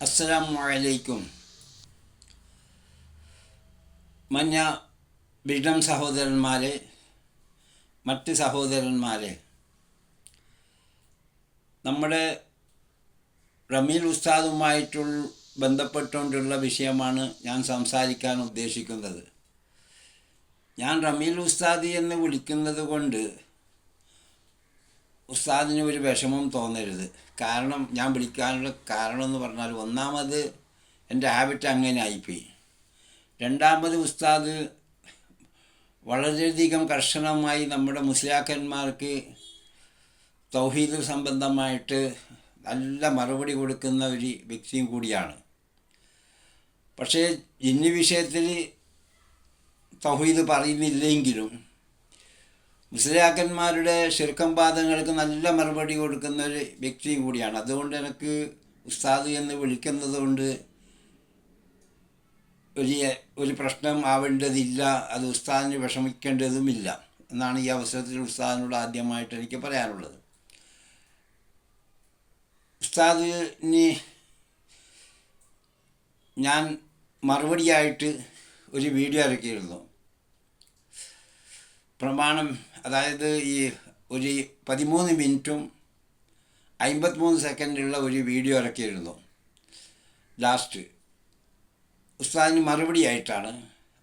അസ്സലാമു അലൈക്കും മഞ്ഞ ബിഡം സഹോദരന്മാരെ മറ്റ് സഹോദരന്മാരെ നമ്മുടെ റമീൽ ഉസ്താദുമായിട്ടുള്ള ബന്ധപ്പെട്ടുകൊണ്ടുള്ള വിഷയമാണ് ഞാൻ സംസാരിക്കാൻ ഉദ്ദേശിക്കുന്നത്. ഞാൻ റമീൽ ഉസ്താദി എന്ന് വിളിക്കുന്നത് കൊണ്ട് ഉസ്താദിന് ഒരു വിഷമം തോന്നരുത്. കാരണം ഞാൻ വിളിക്കാനുള്ള കാരണം എന്ന് പറഞ്ഞാൽ ഒന്നാമത് എന്റെ ഹാബിറ്റ് അങ്ങനെ ആയിപ്പോയി. രണ്ടാമത് ഉസ്താദ് വളരെയധികം കർശനമായി നമ്മുടെ മുസ്ലിയാക്കന്മാർക്ക് തൗഹീദ് സംബന്ധമായിട്ട് നല്ല മറുപടി കൊടുക്കുന്ന ഒരു വ്യക്തിയും കൂടിയാണ്. പക്ഷേ ഇന്ന വിഷയത്തിൽ തൗഹീദ് പറയുന്നില്ലെങ്കിലും മുസ്ലിയാക്കന്മാരുടെ ശിർക്കംപാദങ്ങൾക്ക് നല്ല മറുപടി കൊടുക്കുന്ന ഒരു വ്യക്തിയും കൂടിയാണ്. അതുകൊണ്ട് എനിക്ക് ഉസ്താദ് എന്ന് വിളിക്കുന്നത് കൊണ്ട് ഒരു ഒരു പ്രശ്നം ആവേണ്ടതില്ല. അത് ഉസ്താദിന് വിഷമിക്കേണ്ടതുമില്ല എന്നാണ് ഈ അവസരത്തിൽ ഉസ്താദിനോട് ആദ്യമായിട്ട് എനിക്ക് പറയാനുള്ളത്. ഉസ്താദിന് ഞാൻ മറുപടിയായിട്ട് ഒരു വീഡിയോ ഇറക്കിയിരുന്നു. പ്രമാണം അതായത് ഈ ഒരു പതിമൂന്ന് മിനിറ്റും അമ്പത്തിമൂന്ന് സെക്കൻഡുള്ള ഒരു വീഡിയോ ഇറക്കിയിരുന്നു. ലാസ്റ്റ് ഉസ്താദിന് മറുപടി ആയിട്ടാണ്.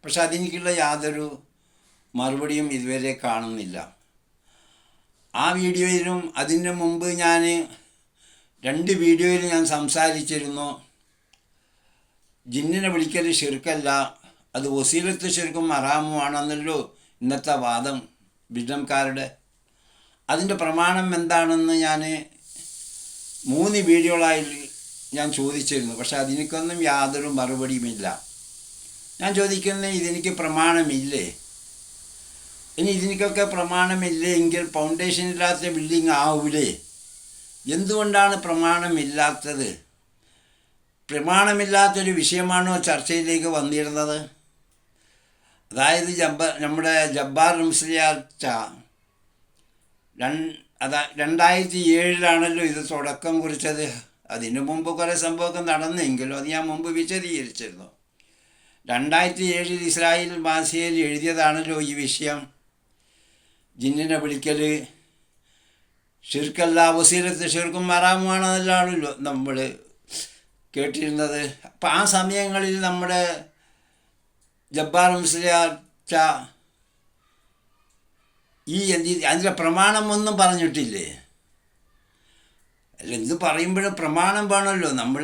പക്ഷെ അതെനിക്കുള്ള യാതൊരു മറുപടിയും ഇതുവരെ കാണുന്നില്ല. ആ വീഡിയോയിലും അതിന് മുമ്പ് ഞാൻ രണ്ട് വീഡിയോയിൽ ഞാൻ സംസാരിച്ചിരുന്നു. ജിന്നിനെ വിളിക്കൽ ശിർക്കല്ല അത് വസീലത്ത് ശിർക്കും അറാമുമാണെന്നല്ലോ ഇന്നത്തെ വാദം ബിഡംകാരുടെ അതിന്റെ പ്രമാണം എന്താണെന്ന് ഞാൻ മൂന്ന് വീഡിയോകളായി ഞാൻ ചോദിച്ചിരുന്നു. പക്ഷെ അതിനൊന്നും യാതൊരു മറുപടിയുമില്ല ഞാൻ ചോദിക്കുന്നത് ഇതെനിക്ക് പ്രമാണമില്ലേ? ഇനി ഇതിനൊക്കെ പ്രമാണമില്ലേ എങ്കിൽ ഫൗണ്ടേഷൻ ഇല്ലാത്ത ബിൽഡിംഗ് ആവൂലേ? എന്തുകൊണ്ടാണ് പ്രമാണമില്ലാത്തത്? പ്രമാണമില്ലാത്തൊരു വിഷയമാണോ ചർച്ചയിലേക്ക് വന്നിരുന്നത്? അതായത് ജബ്ബ നമ്മുടെ ജബ്ബാർ മുസ്ലിയാച്ച അതാ രണ്ടായിരത്തി ഏഴിലാണല്ലോ ഇത് തുടക്കം കുറിച്ചത്. അതിനു മുമ്പ് കുറേ സംഭവമൊക്കെ നടന്നെങ്കിലും അത് ഞാൻ മുമ്പ് വിശദീകരിച്ചിരുന്നു. രണ്ടായിരത്തി ഏഴിൽ ഇസ്രായേൽ മാസികയിൽ എഴുതിയതാണല്ലോ ഈ വിഷയം. ജിന്നിനെ വിളിക്കൽ ഷിർക്കല്ല വസീലത്ത് ഷിർക്കും മറാമുമാണെന്നല്ലാണല്ലോ നമ്മൾ കേട്ടിരുന്നത്. അപ്പം ആ സമയങ്ങളിൽ നമ്മുടെ ജബ്ബാർ മുസ്ലിയാച്ച ഈ അതിന്റെ പ്രമാണമൊന്നും പറഞ്ഞിട്ടില്ലേ? അല്ല ഇത് പറയുമ്പോഴും പ്രമാണം വേണമല്ലോ. നമ്മൾ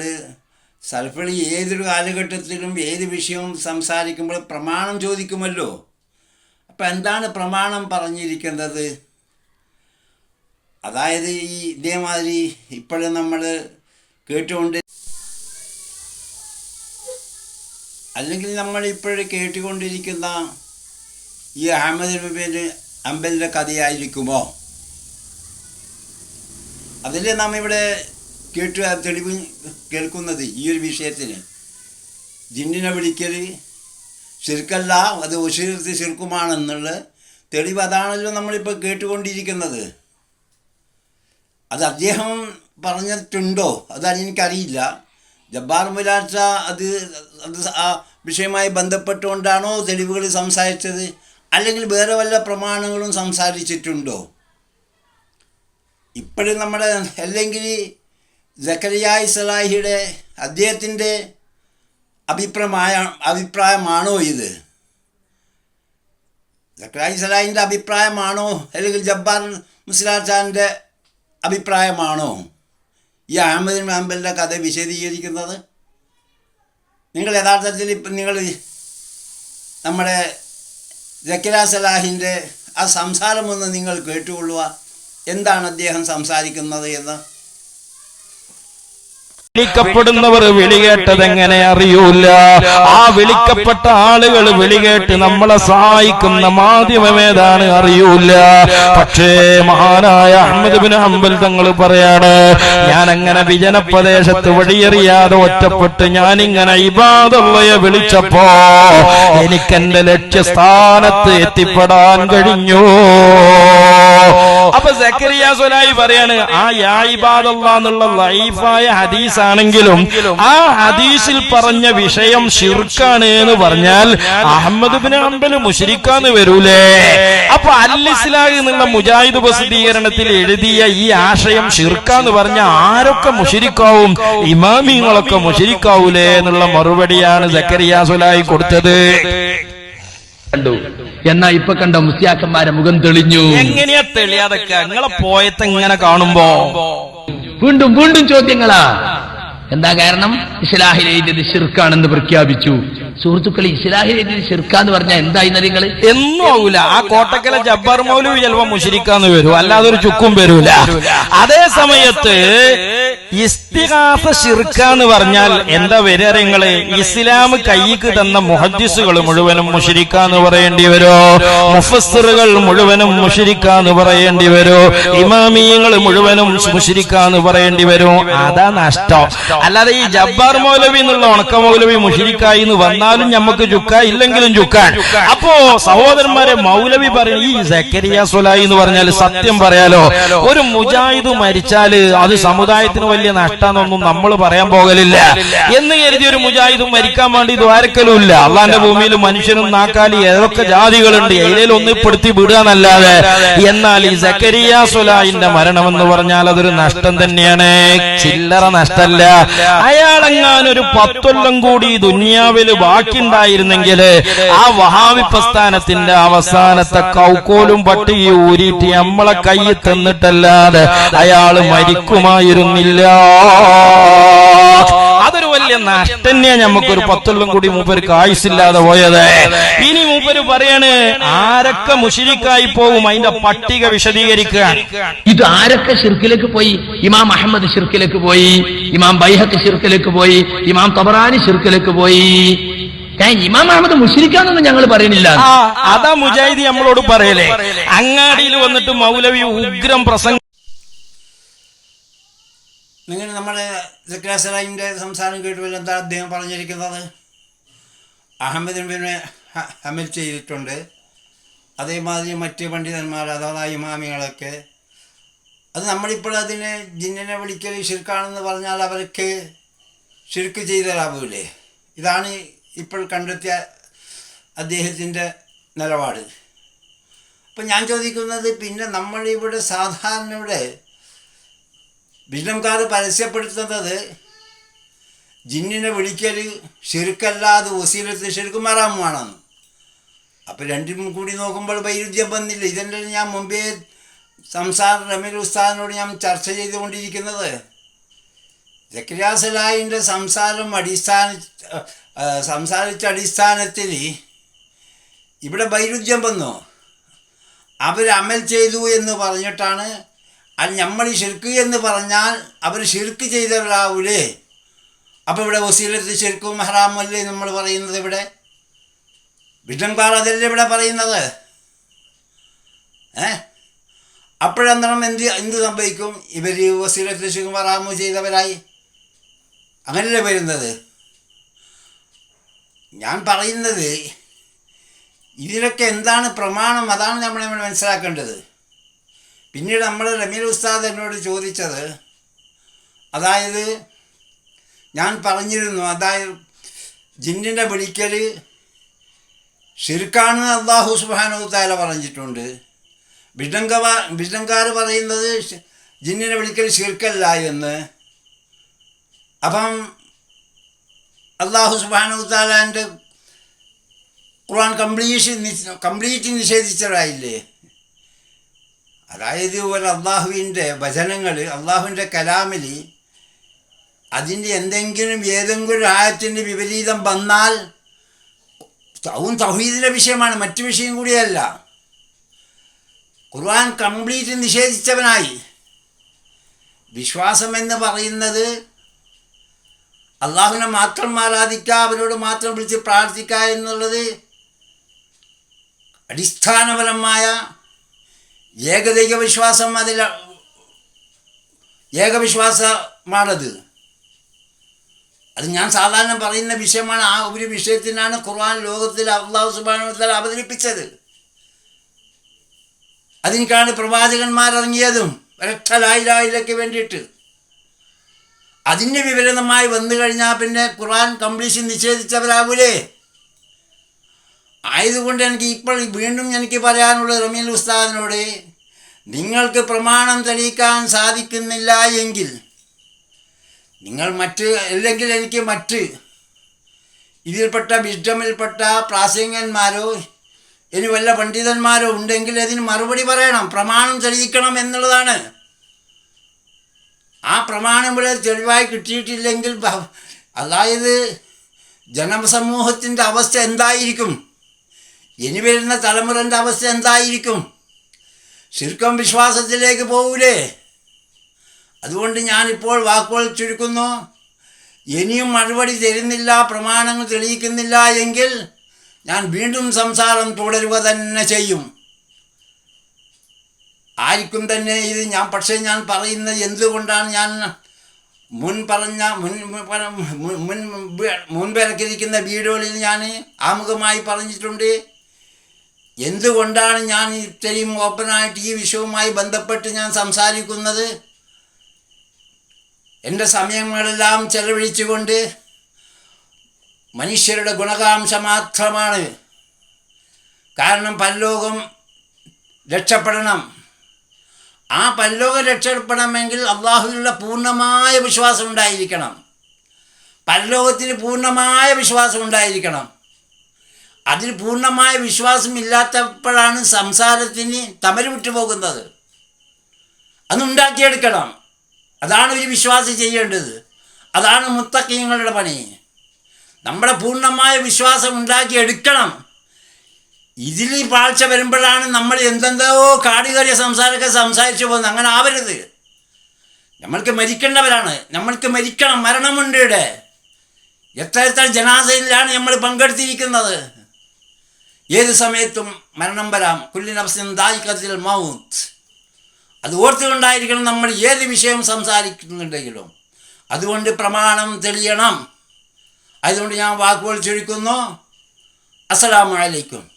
സൽഫളി ഏതൊരു കാലഘട്ടത്തിലും ഏത് വിഷയവും സംസാരിക്കുമ്പോൾ പ്രമാണം ചോദിക്കുമല്ലോ. അപ്പം എന്താണ് പ്രമാണം പറഞ്ഞിരിക്കുന്നത് അതായത് ഈ ഇതേമാതിരി ഇപ്പോഴും നമ്മൾ കേട്ടുകൊണ്ട് അല്ലെങ്കിൽ നമ്മൾ ഇപ്പോഴും കേട്ടുകൊണ്ടിരിക്കുന്ന ഈ അഹമ്മദ് നബീന് അമ്പലിന്റെ കഥയായിരിക്കുമോ? അതിൽ നാം ഇവിടെ കേട്ട് തെളിവ് കേൾക്കുന്നത് ഈ ഒരു വിഷയത്തിന്. ജിന്നിനെ വിളിക്കൽ ശിർക്കല്ല അത് ഒശീർത്ത് ശിർക്കുമാണെന്നുള്ള തെളിവ് അതാണല്ലോ നമ്മളിപ്പോൾ കേട്ടുകൊണ്ടിരിക്കുന്നത്. അത് അദ്ദേഹം പറഞ്ഞിട്ടുണ്ടോ? അത് എനിക്കറിയില്ല. ജബ്ബാർ മുലാച്ച അത് അത് വിഷയവുമായി ബന്ധപ്പെട്ടുകൊണ്ടാണോ തെളിവുകൾ സംസാരിച്ചത്? അല്ലെങ്കിൽ വേറെ വല്ല പ്രമാണങ്ങളും സംസാരിച്ചിട്ടുണ്ടോ? ഇപ്പോഴും നമ്മുടെ അല്ലെങ്കിൽ ജക്കരിയായി സലാഹിയുടെ അദ്ദേഹത്തിന്റെ അഭിപ്രായ അഭിപ്രായമാണോ ഇത്? ജക്കരായി സലാഹിന്റെ അഭിപ്രായമാണോ? അല്ലെങ്കിൽ ജബ്ബാർ മുസ്ലാച്ചാന്റെ അഭിപ്രായമാണോ? ഈ അഹമ്മദ് മാമ്പലിന്റെ കഥ വിശദീകരിക്കുന്നത് നിങ്ങൾ യഥാർത്ഥത്തിൽ ഇപ്പം നിങ്ങൾ നമ്മുടെ ജക്കിര സലാഹിന്റെ ആ സംസാരമൊന്ന് നിങ്ങൾ കേട്ടുകൊള്ളുക. എന്താണ് അദ്ദേഹം സംസാരിക്കുന്നത് എന്ന്? വിളിക്കപ്പെടുന്നവർ വിളികേട്ടത് എങ്ങനെ അറിയൂല ആ വിളിക്കപ്പെട്ട ആളുകൾ വിളികേട്ട് നമ്മളെ സഹായിക്കുന്ന മാധ്യമം ഏതാണ് അറിയൂല പക്ഷേ മഹാനായ അഹമ്മദ് ബിൻ ഹംബൽ തങ്ങൾ പറയാണ് ഞാൻ അങ്ങനെ വിജനപ്രദേശത്ത് വഴിയെറിയാതെ ഒറ്റപ്പെട്ട് ഞാനിങ്ങനെ ഇബാദുള്ളയെ വിളിച്ചപ്പോ എനിക്ക് എന്റെ ലക്ഷ്യസ്ഥാനത്ത് എത്തിപ്പെടാൻ കഴിഞ്ഞു. അപ്പൊ സക്കരിയ സ്വലായി പറയാണ് ആ യാ ഇബാദുള്ള എന്നുള്ള ലൈഫായ ഹദീസ് ആണെങ്കിലും ആ ഹദീസിൽ പറഞ്ഞ വിഷയം ഷിർക്കാണ് എന്ന് പറഞ്ഞാൽ അഹമ്മദ് ബിൻ ഹംബൽ മുഷരിക്കാന്ന് വരൂലേ? അപ്പൊ അൽ ഇസ്ലാഹ് എന്നുള്ള മുജാഹിദ് പ്രസിദ്ധീകരണത്തിൽ എഴുതിയ ഈ ആശയം ഷിർക്കാന്ന് പറഞ്ഞ ആരൊക്കെ മുഷരിക്കാവും ഇമാമിങ്ങളൊക്കെ മുഷരിക്കാവൂലേ എന്നുള്ള മറുപടിയാണ് സക്കരിയ സ്വലായി കൊടുത്തത്. കണ്ടു എന്നാ ഇപ്പൊ കണ്ട മുസ്യാക്കന്മാരെ മുഖം തെളിഞ്ഞു. എങ്ങനെയാ തെളിയാതൊക്കെ? നിങ്ങളെ പോയത്തെ ഇങ്ങനെ കാണുമ്പോ? വീണ്ടും വീണ്ടും ചോദ്യങ്ങളാ. എന്താ കാരണം? ഇസ്ലാഹിൽ എഴുതിയത് ഷിർക്കാണെന്ന് പ്രഖ്യാപിച്ചു. സുഹൃത്തുക്കൾ ഇസ്ലാഹിൽ എഴുതിയത് ഷിർക്കാന്ന് പറഞ്ഞാൽ എന്തായി നിങ്ങൾ എന്നും ആവൂല. ആ കോട്ടക്കലെ ജബ്ബാർ മൗലവി ചിലപ്പോ മുഷിരിക്കാന്ന് വരും. അല്ലാതെ ഒരു ചുക്കും വരൂല. അതേ സമയത്ത് ഇസ്തിഹാസ പറഞ്ഞാൽ എന്താ വരിക നിങ്ങൾ? ഇസ്ലാം കൈക്ക് തന്ന മുഹദ്ദിസുകൾ മുഴുവനും മുഷിരിക്കാന്ന് പറയേണ്ടി വരോ? മുഫസ്സിറുകൾ മുഴുവനും മുഷിരിക്കാന്ന് പറയേണ്ടി വരോ? ഇമാമിയങ്ങൾ മുഴുവനും മുഷിരിക്കാന്ന് പറയേണ്ടി വരും? അതാ നഷ്ടം. അല്ലാതെ ഈ ജബ്ബാർ മൗലവി എന്നുള്ള ഉണക്ക മൗലവി മുഷിരിക്കായി എന്ന് വന്നാലും ഞമ്മക്ക് ചുക്ക ഇല്ലെങ്കിലും ചുക്കാൻ. അപ്പോ സഹോദരന്മാരെ മൗലവി പറയും ഈ സക്കരിയ സുലായി എന്ന് പറഞ്ഞാൽ സത്യം പറയാലോ. ഒരു മുജാഹിദ് മരിച്ചാൽ അത് സമുദായത്തിന് വലിയ നഷ്ടാന്നൊന്നും നമ്മൾ പറയാൻ പോകലില്ല. എന്ന് കരുതി ഒരു മുജാഹിദ് മരിക്കാൻ വേണ്ടി ദ്വാരക്കലും ഇല്ല അള്ളാന്റെ ഭൂമിയിൽ മനുഷ്യനും നാക്കാലി ഏതൊക്കെ ജാതികളുണ്ട് ഏതിലും ഒന്നിപ്പെടുത്തി വിടുക എന്നല്ലാതെ എന്നാൽ ഈ സക്കരിയ സുലായിന്റെ മരണം എന്ന് പറഞ്ഞാൽ അതൊരു നഷ്ടം തന്നെയാണ്. ചില്ലറ നഷ്ടല്ല. അയാളെങ്ങാൻ ഒരു പത്തൊല്ലം കൂടി ദുനിയാവിൽ ബാക്കിണ്ടായിരുന്നെങ്കിൽ ആ വഹാവി പ്രസ്ഥാനത്തിന്റെ അവസാനത്തെ കൗക്കോലും പട്ടികി ഊരിയിട്ട് നമ്മളെ കയ്യിൽ തന്നിട്ടല്ലാതെ അയാൾ മരിക്കുമായിരുന്നില്ല. വലിയ നഷ്ടം തന്നെയാ നമുക്കൊരു പത്തൊല്ലം കൂടി മൂപ്പർക്ക് ആയുസില്ലാതെ പോയത്. ഇനി മൂപ്പര് പറയാണ് ആരൊക്കെ മുഷിരിക്കായി പോകും അതിന്റെ പട്ടിക വിശദീകരിക്കുകയാണ് ഇത് ആരൊക്കെ ശിർക്കിലേക്ക് പോയി? ഇമാം അഹമ്മദ് ശിർക്കിലേക്ക് പോയി. ഇമാം ബൈഹത്ത് ശിർക്കിലേക്ക് പോയി. ഇമാം തബറാനി ശിർക്കിലേക്ക് പോയി. ഇമാം അഹമ്മദ് മുഷിരിക്കാന്നൊന്നും ഞങ്ങൾ പറയുന്നില്ല. ആ അതാ മുജാഹിദി നമ്മളോട് പറയലേ. അങ്ങാടിയിൽ വന്നിട്ട് മൗലവി ഉഗ്രം പ്രസംഗം നിങ്ങൾ നമ്മുടെ സക്രാസറായിന്റെ സംസാരം കേട്ടുവല്ലോ എന്താ അദ്ദേഹം പറഞ്ഞിരിക്കുന്നത്? അഹമ്മദ് പിന്നെ ഹമൽ ചെയ്തിട്ടുണ്ട്. അതേമാതിരി മറ്റ് പണ്ഡിതന്മാർ അഥവാ ഇമാമികളൊക്കെ. അത് നമ്മളിപ്പോൾ അതിനെ ജിന്നിനെ വിളിക്കൽ ഷിർക്കാണെന്ന് പറഞ്ഞാൽ അവർക്ക് ഷിർക്ക് ചെയ്തലാവൂലേ ഇതാണ് ഇപ്പോൾ കണ്ടെത്തിയ അദ്ദേഹത്തിന്റെ നിലപാട്. അപ്പം ഞാൻ ചോദിക്കുന്നത് പിന്നെ നമ്മളിവിടെ സാധാരണ ഇവിടെ വിഷ്ണംകാർ പരസ്യപ്പെടുത്തുന്നത് ജിന്നിനെ വിളിക്കൽ ഷിർക്കല്ലാതെ വസീലത്ത് ഷിർക്ക് മറാമുമാണെന്ന് അപ്പോൾ രണ്ടും കൂടി നോക്കുമ്പോൾ വൈരുദ്ധ്യം വന്നില്ല. ഇതെല്ലാം ഞാൻ മുമ്പേ സംസാർ റമീൽ ഉസ്താദിനോട് ഞാൻ ചർച്ച ചെയ്തുകൊണ്ടിരിക്കുന്നത്. ജക്രിയാസലായിന്റെ സംസാരം അടിസ്ഥാന സംസാരിച്ച അടിസ്ഥാനത്തിൽ ഇവിടെ വൈരുദ്ധ്യം വന്നു. അവർ അമൽ ചെയ്തു എന്ന് പറഞ്ഞിട്ടാണ് അത് നമ്മൾ ഷിർക്ക് എന്ന് പറഞ്ഞാൽ അവർ ഷിർക്ക് ചെയ്തവരാവൂലേ? അപ്പോൾ ഇവിടെ വസീലത്ത് ഷിർക്കും ഹറാമല്ലേ നമ്മൾ പറയുന്നത് ഇവിടെ? വിഷംകാർ അതല്ലേ ഇവിടെ പറയുന്നത്? ഏ? അപ്പോഴന്നേരം എന്ത് എന്ത് സംഭവിക്കും? ഇവർ വസീലത്ത് ഷിർക്കും ഹറാമു ചെയ്തവരായി. അങ്ങനല്ലേ വരുന്നത്? ഞാൻ പറയുന്നത് ഇതിലൊക്കെ എന്താണ് പ്രമാണം? അതാണ് നമ്മൾ നമ്മൾ മനസ്സിലാക്കേണ്ടത്. പിന്നീട് നമ്മൾ റമീൽ ഉസ്താദ് എന്നോട് ചോദിച്ചത് അതായത് ഞാൻ പറഞ്ഞിരുന്നു അതായത് ജിന്നിന്റെ വിളിക്കൽ ഷിർക്കാണ് അള്ളാഹു സുബാനു താല പറഞ്ഞിട്ടുണ്ട്. ബിഡങ്ക ബിഡങ്കാർ പറയുന്നത് ജിന്നിനെ വിളിക്കൽ ഷിർക്കല്ല എന്ന്. അപ്പം അള്ളാഹു സുബാനു താലാന്റെ ഖുർആൻ കംപ്ലീറ്റ് കംപ്ലീറ്റ് നിഷേധിച്ചതായില്ലേ അതായത് ഒരു അള്ളാഹുവിന്റെ വചനങ്ങൾ അള്ളാഹുവിന്റെ കലാമിൽ അതിന്റെ എന്തെങ്കിലും ഏതെങ്കിലും ആയത്തിന്റെ വിപരീതം വന്നാൽ അതും തൗഹീദിന്റെ വിഷയമാണ് മറ്റു വിഷയം കൂടിയല്ല. ഖുർആൻ കംപ്ലീറ്റ് നിഷേധിച്ചവനായി. വിശ്വാസം എന്ന് പറയുന്നത് അള്ളാഹുവിനെ മാത്രം ആരാധിക്കുക അവരോട് മാത്രം വിളിച്ച് പ്രാർത്ഥിക്കുക എന്നുള്ളത് അടിസ്ഥാനപരമായ ഏകദൈവ വിശ്വാസം അതിൽ ഏകവിശ്വാസമാണത്. അത് ഞാൻ സാധാരണ പറയുന്ന വിഷയമാണ്. ആ ഒരു വിഷയത്തിനാണ് ഖുർആൻ ലോകത്തിൽ അള്ളാഹു സുബാനുത്തല അവതരിപ്പിച്ചത്. അതിനേക്കാണ് പ്രവാചകന്മാരിറങ്ങിയതും ഒരൊറ്റ ലായിലായിലേക്ക് വേണ്ടിയിട്ട്. അതിന്റെ വിപരീതമായി വന്നു കഴിഞ്ഞാൽ പിന്നെ ഖുർആൻ കംപ്ലീഷൻ നിഷേധിച്ചവരാവൂലേ? ആയതുകൊണ്ട് എനിക്ക് ഇപ്പോൾ വീണ്ടും എനിക്ക് പറയാനുള്ള റമീൽ ഉസ്താദിനോട് നിങ്ങൾക്ക് പ്രമാണം തെളിയിക്കാൻ സാധിക്കുന്നില്ല എങ്കിൽ നിങ്ങൾ മറ്റ് അല്ലെങ്കിൽ എനിക്ക് മറ്റ് ഇതിൽപ്പെട്ട വിഷ്ടമിൽപ്പെട്ട പ്രാസംഗന്മാരോ ഇനി വല്ല പണ്ഡിതന്മാരോ ഉണ്ടെങ്കിൽ അതിന് മറുപടി പറയണം. പ്രമാണം തെളിയിക്കണം എന്നുള്ളതാണ്. ആ പ്രമാണം ഇവിടെ തെളിവായി കിട്ടിയിട്ടില്ലെങ്കിൽ അതായത് ജനസമൂഹത്തിന്റെ അവസ്ഥ എന്തായിരിക്കും? ഇനി വരുന്ന തലമുറന്റെ അവസ്ഥ എന്തായിരിക്കും? ചുരുക്കം വിശ്വാസത്തിലേക്ക് പോകൂലേ അതുകൊണ്ട് ഞാനിപ്പോൾ വാക്കുകൾ ചുരുക്കുന്നു. ഇനിയും മറുപടി തരുന്നില്ല പ്രമാണങ്ങൾ തെളിയിക്കുന്നില്ല എങ്കിൽ ഞാൻ വീണ്ടും സംസാരം തുടരുക തന്നെ ചെയ്യും. ആയിരിക്കും തന്നെ ഇത് ഞാൻ പക്ഷേ ഞാൻ പറയുന്നത് എന്തുകൊണ്ടാണ് ഞാൻ മുൻ പറഞ്ഞ മുൻ മുൻ മുൻ മുൻപിറക്കിയിരിക്കുന്ന വീഡിയോയിൽ ഞാൻ ആമുഖമായി പറഞ്ഞിട്ടുണ്ട്. എന്തുകൊണ്ടാണ് ഞാൻ ഇത്രയും ഓപ്പണായിട്ട് ഈ വിഷയവുമായി ബന്ധപ്പെട്ട് ഞാൻ സംസാരിക്കുന്നത്? എന്റെ സമയങ്ങളെല്ലാം ചെലവഴിച്ചുകൊണ്ട് മനുഷ്യരുടെ ഗുണകാംക്ഷ മാത്രമാണ്. കാരണം പരലോകം രക്ഷപ്പെടണം. ആ പരലോകം രക്ഷപ്പെടണമെങ്കിൽ അള്ളാഹുവിലുള്ള പൂർണമായ വിശ്വാസം ഉണ്ടായിരിക്കണം. പരലോകത്തിന് പൂർണമായ വിശ്വാസം ഉണ്ടായിരിക്കണം. അതിൽ പൂർണമായ വിശ്വാസം ഇല്ലാത്തപ്പോഴാണ് സംസാരത്തിന് തമര് വിട്ടുപോകുന്നത്. അതുണ്ടാക്കിയെടുക്കണം അതാണ് ഒരു വിശ്വാസം ചെയ്യേണ്ടത്. അതാണ് മുത്തക്കിങ്ങളുടെ പണി. നമ്മുടെ പൂർണമായ വിശ്വാസം ഉണ്ടാക്കിയെടുക്കണം. ഇതിൽ പാഴ്ച വരുമ്പോഴാണ് നമ്മൾ എന്തെന്തോ കാടുകയറിയ സംസാരമൊക്കെ സംസാരിച്ചു പോകുന്നത്. അങ്ങനെ ആവരുത്. നമ്മൾക്ക് മരിക്കേണ്ടവരാണ്. നമ്മൾക്ക് മരിക്കണം. മരണമുണ്ട് ഇവിടെ. എത്ര എത്ര ജനാസയിലാണ് നമ്മൾ പങ്കെടുത്തിരിക്കുന്നത്? ഏത് സമയത്തും മരണം വരാം. കുല്ലി നഫ്സിൻ ദായിക്കത്തിൽ മൗത്ത്. അത് ഓർത്തുകൊണ്ടായിരിക്കണം നമ്മൾ ഏത് വിഷയം സംസാരിക്കുന്നുണ്ടെങ്കിലും. അതുകൊണ്ട് പ്രമാണം തെളിയണം. അതുകൊണ്ട് ഞാൻ വാക്കുകൾ ചുരുക്കുന്നു. അസ്സലാമു അലൈക്കും.